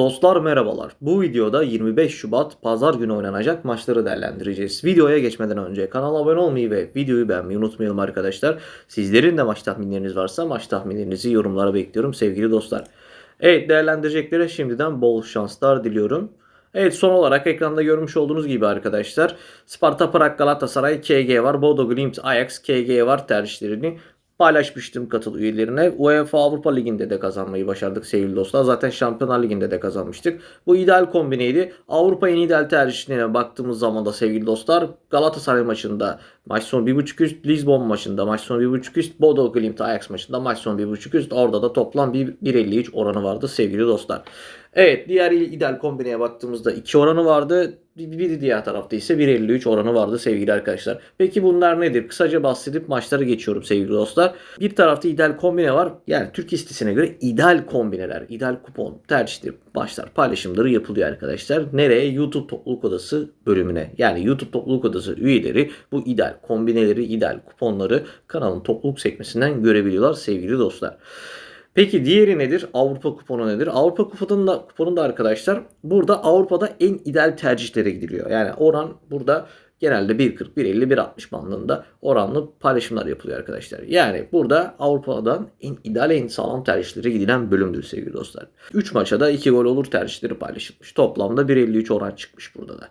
Dostlar merhabalar. Bu videoda 25 Şubat Pazar günü oynanacak maçları değerlendireceğiz. Videoya geçmeden önce kanala abone olmayı ve videoyu beğenmeyi unutmayalım arkadaşlar. Sizlerin de maç tahminleriniz varsa maç tahminlerinizi yorumlara bekliyorum sevgili dostlar. Evet değerlendireceklere şimdiden bol şanslar diliyorum. Evet son olarak ekranda görmüş olduğunuz gibi arkadaşlar Sparta Prag Galatasaray KG var. Bodo Glimt Ajax KG var tercihlerini paylaşmıştım katıl üyelerine. UEFA Avrupa Ligi'nde de kazanmayı başardık sevgili dostlar. Zaten Şampiyonlar Ligi'nde de kazanmıştık. Bu ideal kombineydi. Avrupa ideal tercihlerine baktığımız zaman da sevgili dostlar Galatasaray maçında maç sonu 1.5 üst, Lisbon maçında maç sonu 1.5 üst, Bodo Glimt Ajax maçında maç sonu 1.5 üst. Orada da toplam 1.53 oranı vardı sevgili dostlar. Evet diğer ideal kombineye baktığımızda 2 oranı vardı. Bir diğer tarafta ise 1.53 oranı vardı sevgili arkadaşlar. Peki bunlar nedir? Kısaca bahsedip maçları geçiyorum sevgili dostlar. Bir tarafta ideal kombine var. Yani Türk listesine göre ideal kombineler, ideal kupon tercihleri, başlar, paylaşımları yapılıyor arkadaşlar. Nereye? YouTube Topluluk Odası bölümüne. Yani YouTube Topluluk Odası üyeleri bu ideal kombineleri, ideal kuponları kanalın topluluk sekmesinden görebiliyorlar sevgili dostlar. Peki diğeri nedir? Avrupa kuponu nedir? Avrupa kuponunda, kuponunda arkadaşlar burada Avrupa'da en ideal tercihlere gidiliyor. Yani oran burada genelde 1.40, 1.50, 1.60 bandında oranlı paylaşımlar yapılıyor arkadaşlar. Yani burada Avrupa'dan en ideal, en sağlam tercihlere gidilen bölümdür sevgili dostlar. 3 maça da 2 gol olur tercihleri paylaşılmış. Toplamda 1.53 oran çıkmış burada da.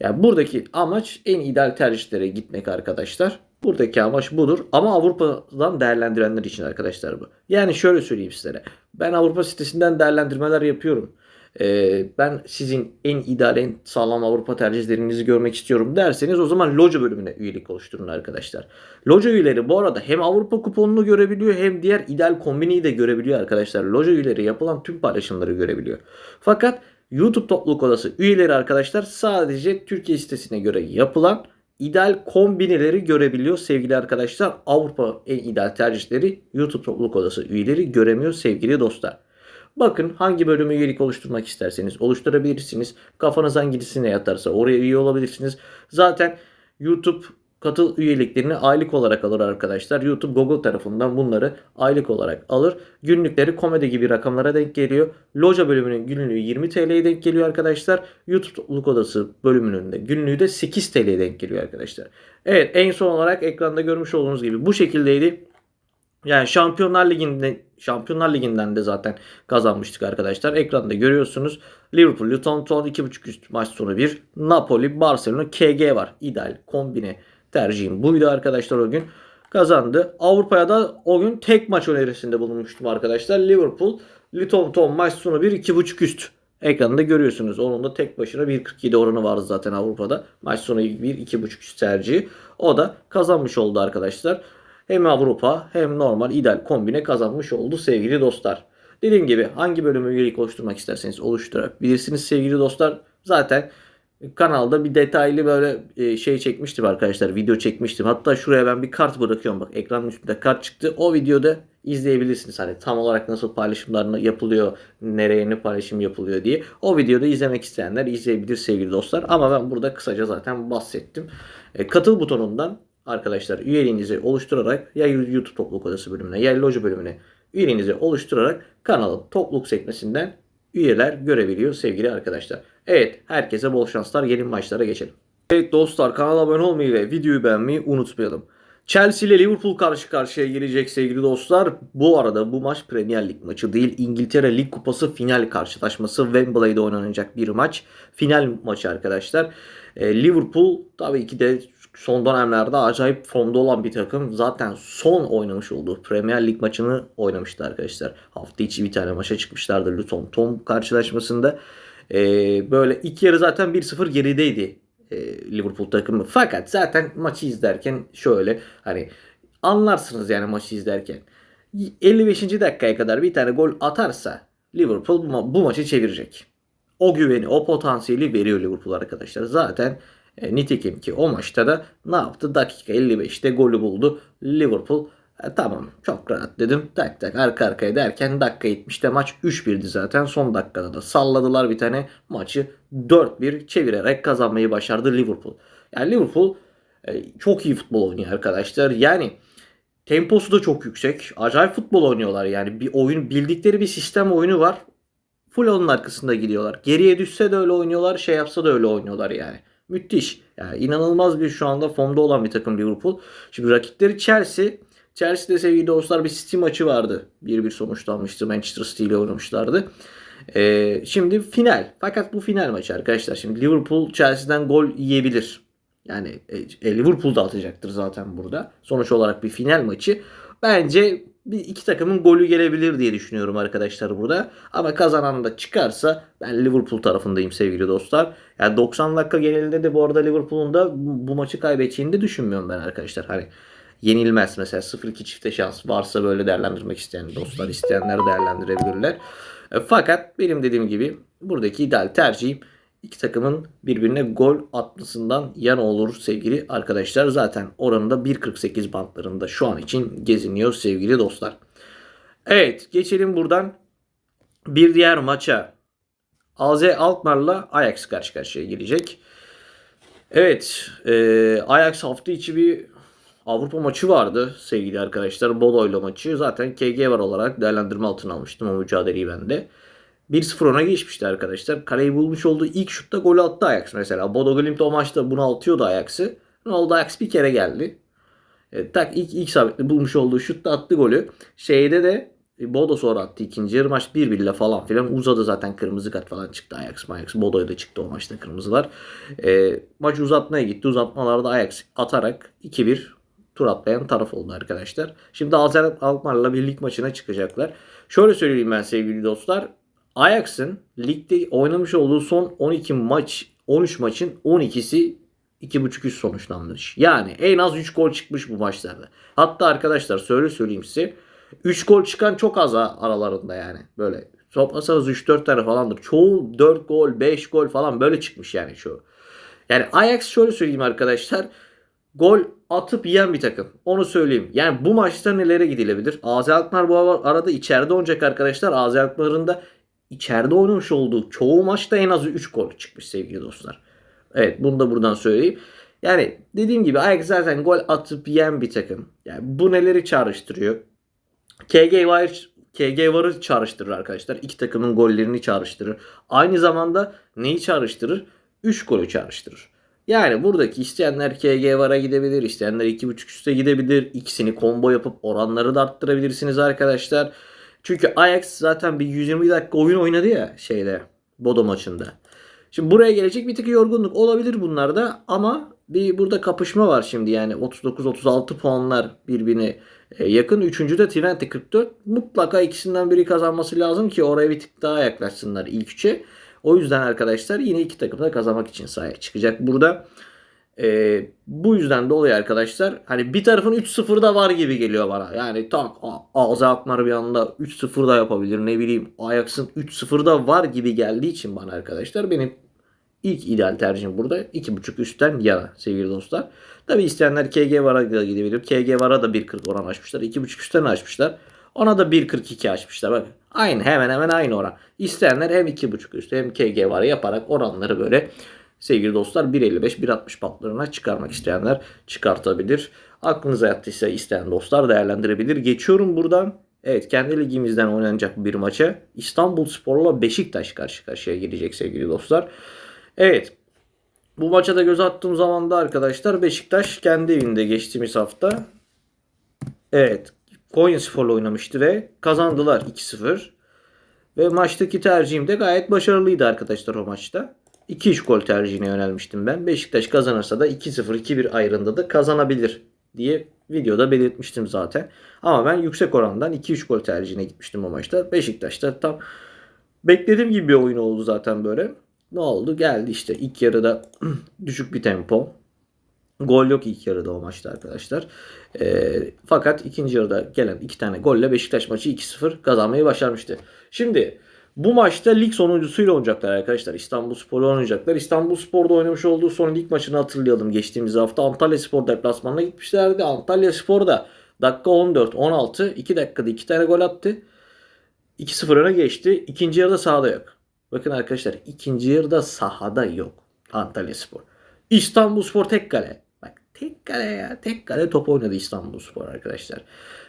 Yani buradaki amaç en ideal tercihlere gitmek arkadaşlar. Buradaki amaç budur. Ama Avrupa'dan değerlendirenler için arkadaşlar bu. Yani şöyle söyleyeyim sizlere. Ben Avrupa sitesinden değerlendirmeler yapıyorum. Ee, ben sizin en ideal, en sağlam Avrupa tercihlerinizi görmek istiyorum derseniz o zaman Loca bölümüne üyelik oluşturun arkadaşlar. Loca üyeleri bu arada hem Avrupa kuponunu görebiliyor hem diğer ideal kombiniyi de görebiliyor arkadaşlar. Loca üyeleri yapılan tüm paylaşımları görebiliyor. Fakat YouTube topluluk odası üyeleri arkadaşlar sadece Türkiye sitesine göre yapılan ideal kombineleri görebiliyor sevgili arkadaşlar. Avrupa en ideal tercihleri YouTube topluluk odası üyeleri göremiyor sevgili dostlar. Bakın hangi bölümü üyelik oluşturmak isterseniz oluşturabilirsiniz. Kafanız hangisine yatarsa oraya üye olabilirsiniz. Zaten YouTube katıl üyeliklerini aylık olarak alır arkadaşlar. YouTube Google tarafından bunları aylık olarak alır. Günlükleri komedi gibi rakamlara denk geliyor. Loja bölümünün günlüğü 20 TL'ye denk geliyor arkadaşlar. YouTube topluluk odası bölümünün de günlüğü de 8 TL'ye denk geliyor arkadaşlar. Evet en son olarak ekranda görmüş olduğunuz gibi bu şekildeydi. Yani Şampiyonlar Ligi'nde Şampiyonlar Ligi'nden de zaten kazanmıştık arkadaşlar. Ekranda görüyorsunuz. Liverpool, Luton Town 2.5 üst maç sonu 1. Napoli, Barcelona, KG var. İdeal kombine tercihim buydu arkadaşlar o gün. Kazandı. Avrupa'ya da o gün tek maç önerisinde bulunmuştum arkadaşlar. Liverpool, Luton Town maç sonu 1 2.5 üst. Ekranda görüyorsunuz. Onun da tek başına 1.47 oranı vardı zaten Avrupa'da. Maç sonu 1 2.5 üst tercihi. O da kazanmış oldu arkadaşlar. Hem Avrupa hem normal ideal kombine kazanmış oldu sevgili dostlar. Dediğim gibi hangi bölümü üyelik oluşturmak isterseniz oluşturabilirsiniz sevgili dostlar. Zaten kanalda bir detaylı böyle e, şey çekmiştim arkadaşlar. Video çekmiştim. Hatta şuraya ben bir kart bırakıyorum. Bak ekranın üstünde kart çıktı. O videoda izleyebilirsiniz. Hani tam olarak nasıl paylaşımlar yapılıyor, nereye ne paylaşım yapılıyor diye. O videoda izlemek isteyenler izleyebilir sevgili dostlar. Ama ben burada kısaca zaten bahsettim. E, katıl butonundan arkadaşlar üyeliğinizi oluşturarak ya YouTube topluluk odası bölümüne ya loja bölümüne üyeliğinizi oluşturarak kanalın topluluk sekmesinden üyeler görebiliyor sevgili arkadaşlar. Evet herkese bol şanslar yeni maçlara geçelim. Evet dostlar kanala abone olmayı ve videoyu beğenmeyi unutmayalım. Chelsea ile Liverpool karşı karşıya gelecek sevgili dostlar. Bu arada bu maç Premier Lig maçı değil. İngiltere Lig Kupası final karşılaşması Wembley'de oynanacak bir maç. Final maçı arkadaşlar. E, Liverpool tabii ki de son dönemlerde acayip formda olan bir takım. Zaten son oynamış olduğu Premier Lig maçını oynamıştı arkadaşlar. Hafta içi bir tane maça çıkmışlardı Luton Tom karşılaşmasında. Ee, böyle ilk yarı zaten 1-0 gerideydi e, Liverpool takımı. Fakat zaten maçı izlerken şöyle hani anlarsınız yani maçı izlerken. 55. dakikaya kadar bir tane gol atarsa Liverpool bu, ma- bu maçı çevirecek. O güveni, o potansiyeli veriyor Liverpool arkadaşlar. Zaten e, nitekim ki o maçta da ne yaptı? Dakika 55'te golü buldu Liverpool. E, tamam çok rahat dedim. Tak tak arka arkaya derken dakika 70'te maç 3-1'di zaten. Son dakikada da salladılar bir tane maçı 4-1 çevirerek kazanmayı başardı Liverpool. Yani Liverpool e, çok iyi futbol oynuyor arkadaşlar. Yani temposu da çok yüksek. Acayip futbol oynuyorlar yani. Bir oyun bildikleri bir sistem oyunu var. full onun arkasında gidiyorlar. Geriye düşse de öyle oynuyorlar, şey yapsa da öyle oynuyorlar yani. Müthiş. Yani inanılmaz bir şu anda formda olan bir takım Liverpool. Şimdi rakipleri Chelsea. Chelsea'de sevgili dostlar bir City maçı vardı. 1-1 sonuçlanmıştı. Manchester City ile oynamışlardı. Ee, şimdi final. Fakat bu final maçı arkadaşlar. Şimdi Liverpool Chelsea'den gol yiyebilir. Yani e, Liverpool da atacaktır zaten burada. Sonuç olarak bir final maçı. Bence bir iki takımın golü gelebilir diye düşünüyorum arkadaşlar burada. Ama kazanan da çıkarsa ben Liverpool tarafındayım sevgili dostlar. Yani 90 dakika genelinde de bu arada Liverpool'un da bu maçı kaybedeceğini de düşünmüyorum ben arkadaşlar. Hani yenilmez mesela 0-2 çifte şans varsa böyle değerlendirmek isteyen dostlar isteyenler değerlendirebilirler. E, Fakat benim dediğim gibi buradaki ideal tercihim iki takımın birbirine gol atmasından yana olur sevgili arkadaşlar. Zaten oranında 1.48 bantlarında şu an için geziniyor sevgili dostlar. Evet geçelim buradan bir diğer maça. AZ Alkmaar'la Ajax karşı karşıya gelecek. Evet e, Ajax hafta içi bir Avrupa maçı vardı sevgili arkadaşlar. Bodo'yla maçı. Zaten KG var olarak değerlendirme altına almıştım o mücadeleyi ben de. 1-0 öne geçmişti arkadaşlar. Kaleyi bulmuş olduğu ilk şutta golü attı Ajax mesela. Bodo Glimt o maçta bunu atıyordu Ajax'ı. Ne oldu Ajax bir kere geldi. E, tak ilk, ilk sabitli bulmuş olduğu şutta attı golü. Şeyde de e, Bodo sonra attı ikinci yarı maç 1-1 ile falan filan uzadı zaten kırmızı kart falan çıktı Ajax. Ajax Bodo'ya da çıktı o maçta kırmızılar. E, maç uzatmaya gitti. Uzatmalarda Ajax atarak 2-1 tur atlayan taraf oldu arkadaşlar. Şimdi Alzer Alkmaar'la bir lig maçına çıkacaklar. Şöyle söyleyeyim ben sevgili dostlar. Ajax'ın ligde oynamış olduğu son 12 maç 13 maçın 12'si 2.5 üst sonuçlanmış. Yani en az 3 gol çıkmış bu maçlarda. Hatta arkadaşlar söyle söyleyeyim size 3 gol çıkan çok az aralarında yani. Böyle toplasanız 3-4 tane falandır. Çoğu 4 gol 5 gol falan böyle çıkmış yani çoğu. Yani Ajax şöyle söyleyeyim arkadaşlar. Gol atıp yiyen bir takım. Onu söyleyeyim. Yani bu maçta nelere gidilebilir? AZ Alkmaar bu arada içeride oynayacak arkadaşlar. AZ Alkmaar'ın da içeride oynamış olduğu çoğu maçta en az 3 gol çıkmış sevgili dostlar. Evet bunu da buradan söyleyeyim. Yani dediğim gibi Ajax zaten gol atıp yiyen bir takım. Yani bu neleri çağrıştırıyor? KG var KG varı çağrıştırır arkadaşlar. İki takımın gollerini çağrıştırır. Aynı zamanda neyi çağrıştırır? 3 golü çağrıştırır. Yani buradaki isteyenler KG vara gidebilir. isteyenler 2.5 üste gidebilir. İkisini combo yapıp oranları da arttırabilirsiniz arkadaşlar. Çünkü Ajax zaten bir 120 dakika oyun oynadı ya şeyde Bodo maçında. Şimdi buraya gelecek bir tık yorgunluk olabilir bunlarda ama bir burada kapışma var şimdi yani 39-36 puanlar birbirine e, yakın. Üçüncü de Twente 44. Mutlaka ikisinden biri kazanması lazım ki oraya bir tık daha yaklaşsınlar ilk üçe. O yüzden arkadaşlar yine iki takım da kazanmak için sahaya çıkacak burada. E, bu yüzden dolayı arkadaşlar hani bir tarafın 3-0 da var gibi geliyor bana. Yani tak A- AZ Alkmaar bir anda 3-0 da yapabilir. Ne bileyim Ajax'ın 3-0 da var gibi geldiği için bana arkadaşlar benim ilk ideal tercihim burada 2.5 üstten yana sevgili dostlar. Tabi isteyenler KG Var'a da gidebilir. KG Var'a da 1.40 oran açmışlar. 2.5 üstten açmışlar. Ona da 1.42 açmışlar. Bak aynı hemen hemen aynı oran. İsteyenler hem 2.5 üstü hem KG Var'ı yaparak oranları böyle sevgili dostlar 1.55 1.60 patlarına çıkarmak isteyenler çıkartabilir. Aklınıza yattıysa isteyen dostlar değerlendirebilir. Geçiyorum buradan. Evet kendi ligimizden oynanacak bir maça İstanbul Spor'la Beşiktaş karşı karşıya gelecek sevgili dostlar. Evet bu maça da göz attığım zaman da arkadaşlar Beşiktaş kendi evinde geçtiğimiz hafta evet Konya Spor'la oynamıştı ve kazandılar 2-0. Ve maçtaki tercihim de gayet başarılıydı arkadaşlar o maçta. 2-3 gol tercihine yönelmiştim ben. Beşiktaş kazanırsa da 2-0 2-1 ayrında da kazanabilir diye videoda belirtmiştim zaten. Ama ben yüksek orandan 2-3 gol tercihine gitmiştim o maçta. Beşiktaş'ta tam beklediğim gibi bir oyun oldu zaten böyle. Ne oldu? Geldi işte ilk yarıda düşük bir tempo. Gol yok ilk yarıda o maçta arkadaşlar. Ee, fakat ikinci yarıda gelen iki tane golle Beşiktaş maçı 2-0 kazanmayı başarmıştı. Şimdi bu maçta lig sonuncusuyla oynayacaklar arkadaşlar. İstanbul Spor'la oynayacaklar. İstanbul Spor'da oynamış olduğu son lig maçını hatırlayalım. Geçtiğimiz hafta Antalya Spor deplasmanına gitmişlerdi. Antalya Spor'da dakika 14-16 2 dakikada 2 tane gol attı. 2-0 öne geçti. İkinci yarıda sahada yok. Bakın arkadaşlar ikinci yarıda sahada yok Antalya Spor. İstanbul Spor tek kale. Tek kale ya. Tek kale top oynadı İstanbulspor arkadaşlar.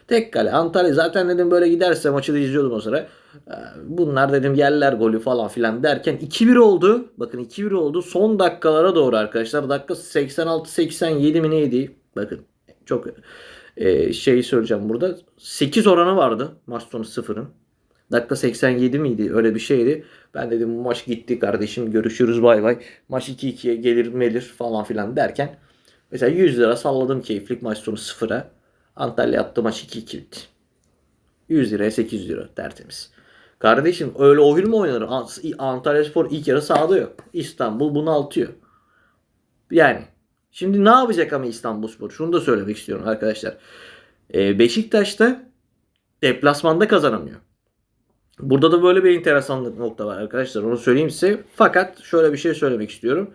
Tek kale. Antalya zaten dedim böyle giderse maçı da izliyordum o sıra. Ee, Bunlar dedim yerler golü falan filan derken 2-1 oldu. Bakın 2-1 oldu. Son dakikalara doğru arkadaşlar. Dakika 86-87 mi neydi? Bakın çok e, şey söyleyeceğim burada. 8 oranı vardı maç sonu sıfırın. Dakika 87 miydi? Öyle bir şeydi. Ben dedim bu maç gitti kardeşim görüşürüz bay bay. Maç 2-2'ye gelir melir falan filan derken mesela 100 lira salladım keyiflik maç sonu sıfıra. Antalya attı maç 2-2 bitti. 100 liraya 800 lira tertemiz. Kardeşim öyle oyun mu oynanır? Ant- Antalya Spor ilk yarı sahada yok. İstanbul bunaltıyor. Yani şimdi ne yapacak ama İstanbul Spor? Şunu da söylemek istiyorum arkadaşlar. Ee, Beşiktaş'ta deplasmanda kazanamıyor. Burada da böyle bir enteresan nokta var arkadaşlar. Onu söyleyeyim size. Fakat şöyle bir şey söylemek istiyorum.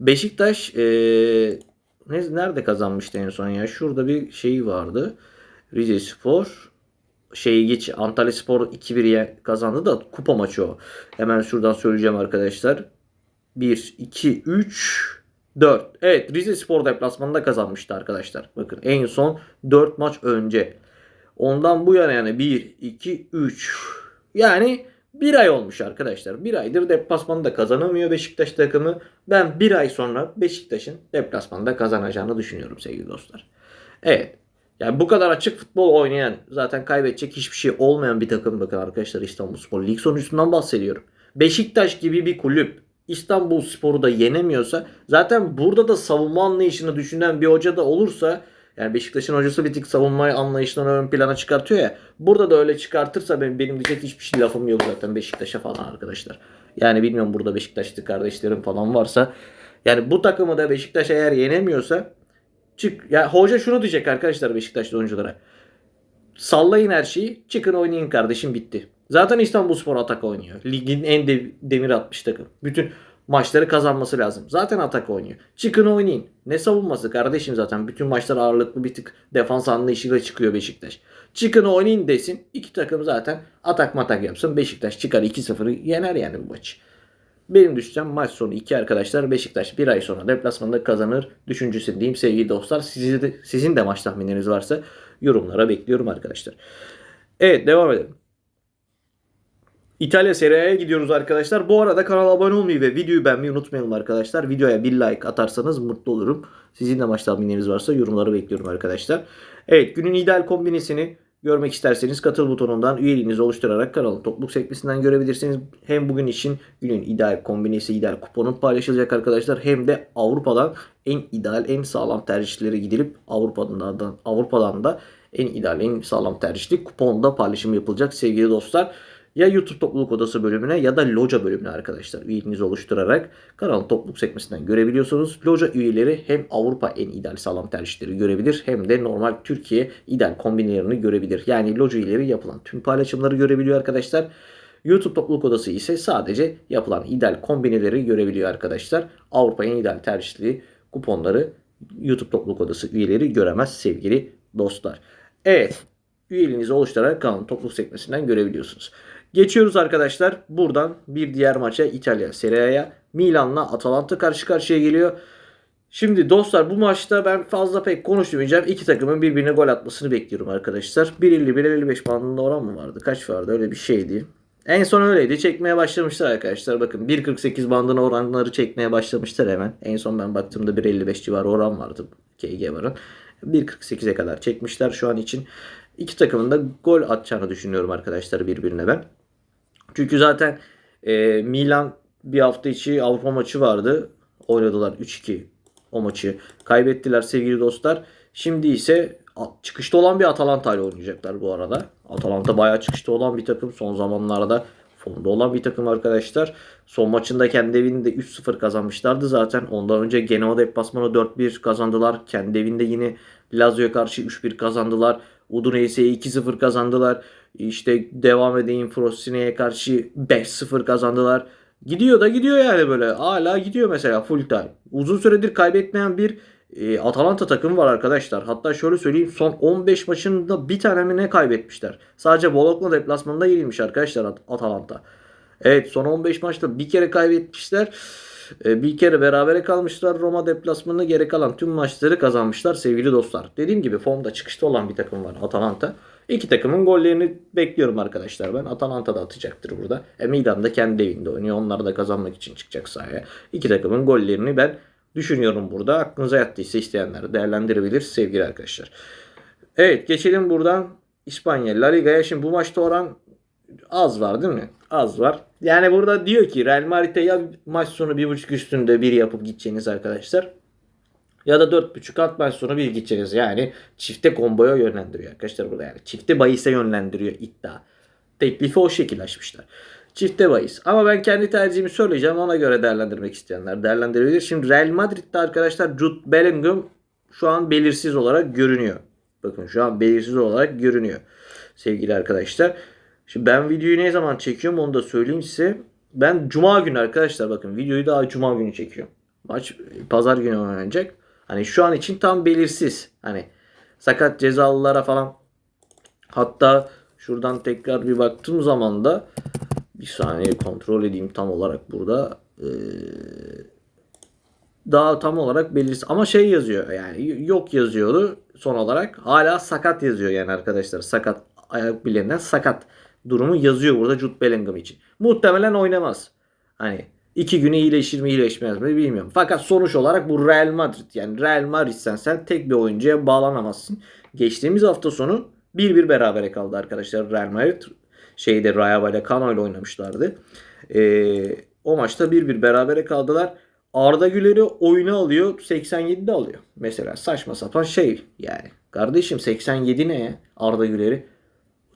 Beşiktaş ee, ne, nerede kazanmıştı en son ya? Şurada bir şey vardı. Rize Spor şeyi geç Antalya Spor 2-1'ye kazandı da kupa maçı o. Hemen şuradan söyleyeceğim arkadaşlar. 1, 2, 3, 4. Evet Rize Spor deplasmanında kazanmıştı arkadaşlar. Bakın en son 4 maç önce. Ondan bu yana yani 1, 2, 3. Yani bir ay olmuş arkadaşlar. Bir aydır deplasmanda kazanamıyor Beşiktaş takımı. Ben bir ay sonra Beşiktaş'ın deplasmanda kazanacağını düşünüyorum sevgili dostlar. Evet. Yani bu kadar açık futbol oynayan, zaten kaybedecek hiçbir şey olmayan bir takım bakın arkadaşlar İstanbulspor. Lig sonuncusundan bahsediyorum. Beşiktaş gibi bir kulüp İstanbul Spor'u da yenemiyorsa zaten burada da savunma anlayışını düşünen bir hoca da olursa yani Beşiktaş'ın hocası bir tık savunma anlayışını ön plana çıkartıyor ya. Burada da öyle çıkartırsa benim, benim diyecek hiçbir şey lafım yok zaten Beşiktaş'a falan arkadaşlar. Yani bilmiyorum burada Beşiktaşlı kardeşlerim falan varsa. Yani bu takımı da Beşiktaş eğer yenemiyorsa çık. Ya hoca şunu diyecek arkadaşlar Beşiktaşlı oyunculara. Sallayın her şeyi. Çıkın oynayın kardeşim bitti. Zaten İstanbulspor atak oynuyor. Ligin en de- demir atmış takım. Bütün maçları kazanması lazım. Zaten atak oynuyor. Çıkın oynayın. Ne savunması kardeşim zaten. Bütün maçlar ağırlıklı bir tık defans anlayışıyla çıkıyor Beşiktaş. Çıkın oynayın desin. İki takım zaten atak matak yapsın. Beşiktaş çıkar 2-0'ı yener yani bu maçı. Benim düşüncem maç sonu iki arkadaşlar Beşiktaş bir ay sonra deplasmanda kazanır düşüncesindeyim sevgili dostlar. Sizi de, sizin de maç tahminleriniz varsa yorumlara bekliyorum arkadaşlar. Evet devam edelim. İtalya Serie gidiyoruz arkadaşlar. Bu arada kanala abone olmayı ve videoyu beğenmeyi unutmayalım arkadaşlar. Videoya bir like atarsanız mutlu olurum. Sizin de maç tahminleriniz varsa yorumlara bekliyorum arkadaşlar. Evet günün ideal kombinesini görmek isterseniz katıl butonundan üyeliğinizi oluşturarak kanalın topluluk sekmesinden görebilirsiniz. Hem bugün için günün ideal kombinesi, ideal kuponun paylaşılacak arkadaşlar. Hem de Avrupa'dan en ideal, en sağlam tercihleri gidilip Avrupa'dan da, Avrupa'dan da en ideal, en sağlam tercihli kuponda paylaşım yapılacak sevgili dostlar. Ya YouTube topluluk odası bölümüne ya da loca bölümüne arkadaşlar üyeliğinizi oluşturarak kanalın topluluk sekmesinden görebiliyorsunuz. Loca üyeleri hem Avrupa en ideal sağlam tercihleri görebilir hem de normal Türkiye ideal kombinelerini görebilir. Yani loca üyeleri yapılan tüm paylaşımları görebiliyor arkadaşlar. YouTube topluluk odası ise sadece yapılan ideal kombineleri görebiliyor arkadaşlar. Avrupa en ideal tercihli kuponları YouTube topluluk odası üyeleri göremez sevgili dostlar. Evet üyeliğinizi oluşturarak kanalın topluluk sekmesinden görebiliyorsunuz. Geçiyoruz arkadaşlar. Buradan bir diğer maça İtalya Serie A'ya. Milan'la Atalanta karşı karşıya geliyor. Şimdi dostlar bu maçta ben fazla pek konuşmayacağım. İki takımın birbirine gol atmasını bekliyorum arkadaşlar. 1.50-1.55 bandında oran mı vardı? Kaç vardı? Öyle bir şeydi. En son öyleydi. Çekmeye başlamışlar arkadaşlar. Bakın 1.48 bandına oranları çekmeye başlamışlar hemen. En son ben baktığımda 1.55 civarı oran vardı KG varın. 1.48'e kadar çekmişler şu an için. İki takımın da gol atacağını düşünüyorum arkadaşlar birbirine ben. Çünkü zaten e, Milan bir hafta içi Avrupa maçı vardı. Oynadılar 3-2 o maçı. Kaybettiler sevgili dostlar. Şimdi ise çıkışta olan bir Atalanta ile oynayacaklar bu arada. Atalanta bayağı çıkışta olan bir takım. Son zamanlarda formda olan bir takım arkadaşlar. Son maçında kendi evinde 3-0 kazanmışlardı zaten. Ondan önce Genoa deplasmanı 4-1 kazandılar. Kendi evinde yine Lazio'ya karşı 3-1 kazandılar. Udinese'ye 2-0 kazandılar. İşte devam edeyim Frosine'ye karşı 5-0 kazandılar. Gidiyor da gidiyor yani böyle. Hala gidiyor mesela full time. Uzun süredir kaybetmeyen bir e, Atalanta takımı var arkadaşlar. Hatta şöyle söyleyeyim son 15 maçında bir tane mi ne kaybetmişler. Sadece Bologna deplasmanında yenilmiş arkadaşlar At- Atalanta. Evet son 15 maçta bir kere kaybetmişler. E, bir kere berabere kalmışlar. Roma deplasmanında geri kalan tüm maçları kazanmışlar sevgili dostlar. Dediğim gibi formda çıkışta olan bir takım var Atalanta. İki takımın gollerini bekliyorum arkadaşlar ben. Atalanta da atacaktır burada. E, Milan da kendi evinde oynuyor. Onlar da kazanmak için çıkacak sahaya. İki takımın gollerini ben düşünüyorum burada. Aklınıza yattıysa isteyenler değerlendirebilir sevgili arkadaşlar. Evet geçelim buradan İspanya La Liga'ya. Şimdi bu maçta oran az var değil mi? Az var. Yani burada diyor ki Real Madrid'e ya maç sonu 1.5 üstünde bir yapıp gideceğiniz arkadaşlar. Ya da 4.5 alt maç sonu bir gideceğiniz. Yani çifte komboya yönlendiriyor arkadaşlar burada yani. Çifte bahise yönlendiriyor iddia. Teklifi o şekil açmışlar. Çifte bahis. Ama ben kendi tercihimi söyleyeceğim. Ona göre değerlendirmek isteyenler değerlendirebilir. Şimdi Real Madrid'de arkadaşlar Jude Bellingham şu an belirsiz olarak görünüyor. Bakın şu an belirsiz olarak görünüyor. Sevgili arkadaşlar. Şimdi ben videoyu ne zaman çekiyorum onu da söyleyeyim size. Ben cuma günü arkadaşlar bakın videoyu daha cuma günü çekiyorum. Maç pazar günü oynanacak. Hani şu an için tam belirsiz. Hani sakat cezalılara falan hatta şuradan tekrar bir baktığım zaman da bir saniye kontrol edeyim tam olarak burada. Ee, daha tam olarak belirsiz ama şey yazıyor yani yok yazıyordu son olarak hala sakat yazıyor yani arkadaşlar sakat ayak bileğinden sakat durumu yazıyor burada Jude Bellingham için. Muhtemelen oynamaz. Hani iki güne iyileşir mi iyileşmez mi bilmiyorum. Fakat sonuç olarak bu Real Madrid yani Real Madrid sen tek bir oyuncuya bağlanamazsın. Geçtiğimiz hafta sonu 1-1 berabere kaldı arkadaşlar Real Madrid. Şeyde Rayo Vallecano ile oynamışlardı. Ee, o maçta 1-1 berabere kaldılar. Arda Güler'i oyuna alıyor 87'de alıyor. Mesela saçma sapan şey yani. Kardeşim 87 ne ya Arda Güler'i?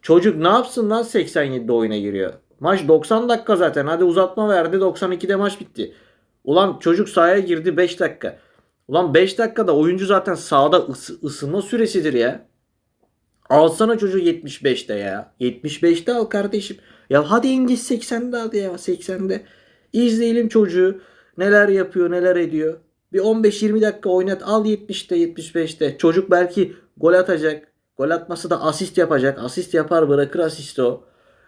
Çocuk ne yapsın lan 87'de oyuna giriyor. Maç 90 dakika zaten. Hadi uzatma verdi 92'de maç bitti. Ulan çocuk sahaya girdi 5 dakika. Ulan 5 dakikada oyuncu zaten sahada ısı- ısınma süresidir ya. Alsana çocuğu 75'te ya. 75'te al kardeşim. Ya hadi İngiliz 80'de hadi ya 80'de. İzleyelim çocuğu. Neler yapıyor neler ediyor. Bir 15-20 dakika oynat al 70'te 75'te. Çocuk belki gol atacak. Gol atması da asist yapacak. Asist yapar bırakır asisti o.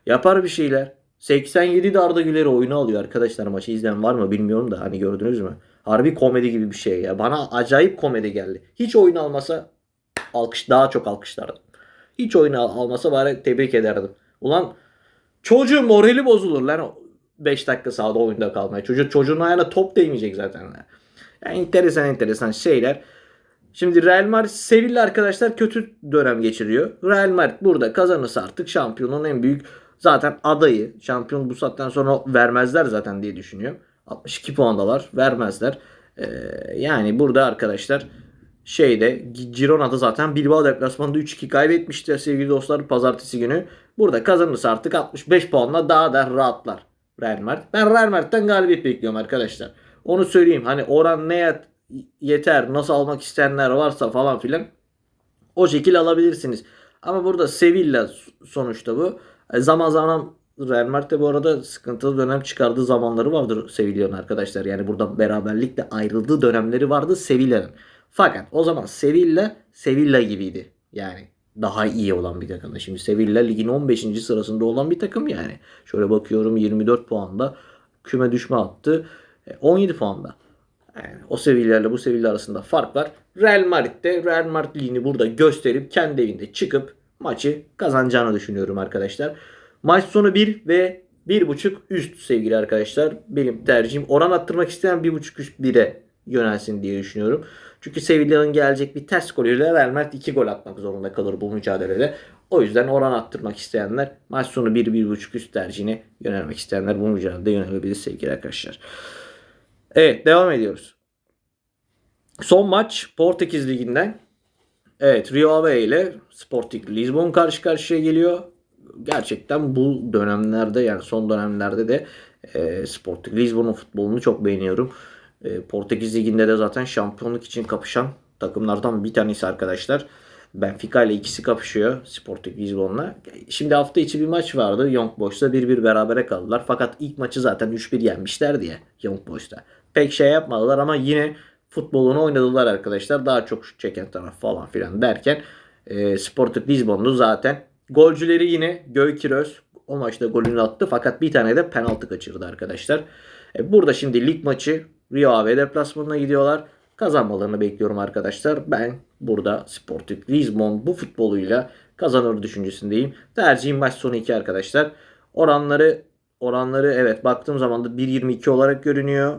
Yapar bir şeyler. 87'de Arda Güler'i oyuna alıyor arkadaşlar maçı izleyen var mı bilmiyorum da hani gördünüz mü? Harbi komedi gibi bir şey ya. Bana acayip komedi geldi. Hiç oyun almasa alkış daha çok alkışlardım. Hiç oyun al- almasa bari tebrik ederdim. Ulan çocuğun morali bozulur lan 5 dakika sahada oyunda kalmaya. Çocuk çocuğun ayağına top değmeyecek zaten. Yani enteresan enteresan şeyler. Şimdi Real Madrid Sevilla arkadaşlar kötü dönem geçiriyor. Real Madrid burada kazanırsa artık şampiyonun en büyük zaten adayı. Şampiyon bu saatten sonra vermezler zaten diye düşünüyorum. 62 puandalar vermezler. Ee, yani burada arkadaşlar şeyde Girona'da zaten Bilbao deplasmanında 3-2 kaybetmişti sevgili dostlar pazartesi günü. Burada kazanırsa artık 65 puanla daha da rahatlar Real Madrid. Ben Real Madrid'den galibiyet bekliyorum arkadaşlar. Onu söyleyeyim. Hani oran ne yet- yeter nasıl almak isteyenler varsa falan filan o şekil alabilirsiniz. Ama burada Sevilla sonuçta bu. E, Zaman zaman Real Madrid'de bu arada sıkıntılı dönem çıkardığı zamanları vardır Sevilla'nın arkadaşlar. Yani burada beraberlikle ayrıldığı dönemleri vardı Sevilla'nın. Fakat o zaman Sevilla Sevilla gibiydi. Yani daha iyi olan bir takımdı. Şimdi Sevilla ligin 15. sırasında olan bir takım yani. Şöyle bakıyorum 24 puanda küme düşme attı. E, 17 puanda. Yani o Sevilla ile bu Sevilla arasında fark var. Real Madrid'de Real Madrid ligini burada gösterip kendi evinde çıkıp maçı kazanacağını düşünüyorum arkadaşlar. Maç sonu 1 ve 1.5 üst sevgili arkadaşlar. Benim tercihim oran attırmak isteyen 1.5 üst 1'e yönelsin diye düşünüyorum. Çünkü Sevilla'nın gelecek bir ters golüyle Real Madrid 2 gol atmak zorunda kalır bu mücadelede. O yüzden oran attırmak isteyenler maç sonu 1-1.5 üst tercihine yönelmek isteyenler bu mücadelede yönelebilir sevgili arkadaşlar. Evet devam ediyoruz. Son maç Portekiz Ligi'nden. Evet Rio Ave ile Sporting Lisbon karşı karşıya geliyor. Gerçekten bu dönemlerde yani son dönemlerde de e, Sporting Lisbon'un futbolunu çok beğeniyorum. E, Portekiz Ligi'nde de zaten şampiyonluk için kapışan takımlardan bir tanesi arkadaşlar. Benfica ile ikisi kapışıyor Sporting Lisbon'la. Şimdi hafta içi bir maç vardı. Young Boys'ta 1-1 berabere kaldılar. Fakat ilk maçı zaten 3-1 yenmişler diye Young Boys'ta. Pek şey yapmadılar ama yine futbolunu oynadılar arkadaşlar. Daha çok şut çeken taraf falan filan derken e, Sporting Lisbon'du zaten. Golcüleri yine Göykiröz o maçta golünü attı fakat bir tane de penaltı kaçırdı arkadaşlar. E, burada şimdi lig maçı Rio Ave deplasmanına gidiyorlar. Kazanmalarını bekliyorum arkadaşlar. Ben burada Sporting Lisbon bu futboluyla kazanır düşüncesindeyim. Tercihim maç sonu 2 arkadaşlar. Oranları oranları evet baktığım zaman da 1.22 olarak görünüyor.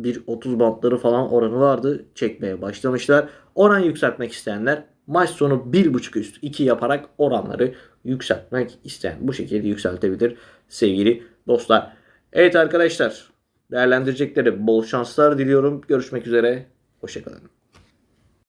1.30 bantları falan oranı vardı. Çekmeye başlamışlar. Oran yükseltmek isteyenler maç sonu 1.5 üst 2 yaparak oranları yükseltmek isteyen bu şekilde yükseltebilir sevgili dostlar. Evet arkadaşlar değerlendirecekleri bol şanslar diliyorum. Görüşmek üzere. Hoşçakalın.